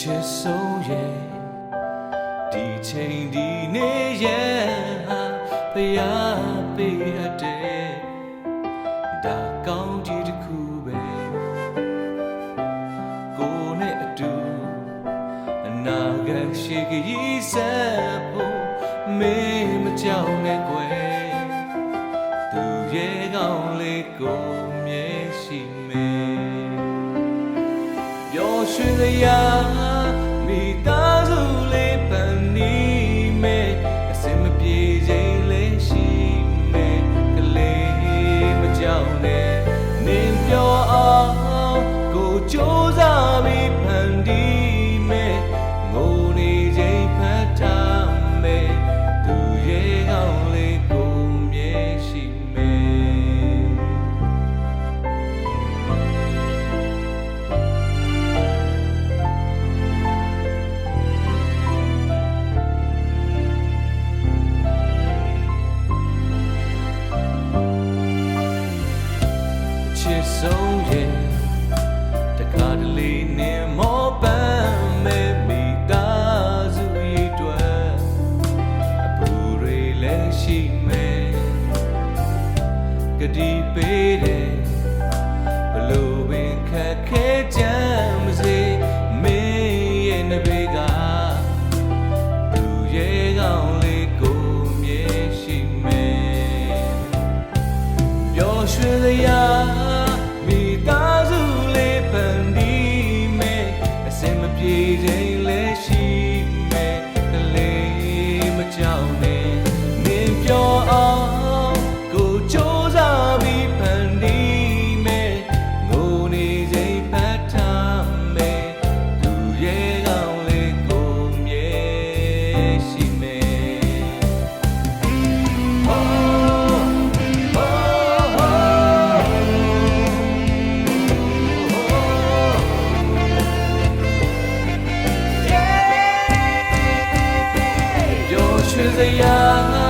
စ်ဆုံးရဲ့ဒီချိန်ဒီနေ့ရဲ့ဟာဖယားပေးအပ်တဲ့ဒါကောင်းကြီးတစ်ခုပဲကိုယ်နဲ့အတူအနာဂတ်ရှိခရီးဆက်ဖို့မင်းမကြောက်နဲ့ကွယ်သူရဲ့ကောင်းလေးကို ပျော်ရွှင်စ ဆုံးရဲ့တခါတလေနဲ့မောပန်းမဲ့မိသားစုရဲ့တွေ့အပူတွေလည်းရှိမယ်ကတိပေးတယ် လေးမ ပျော်ရွှင်စရာ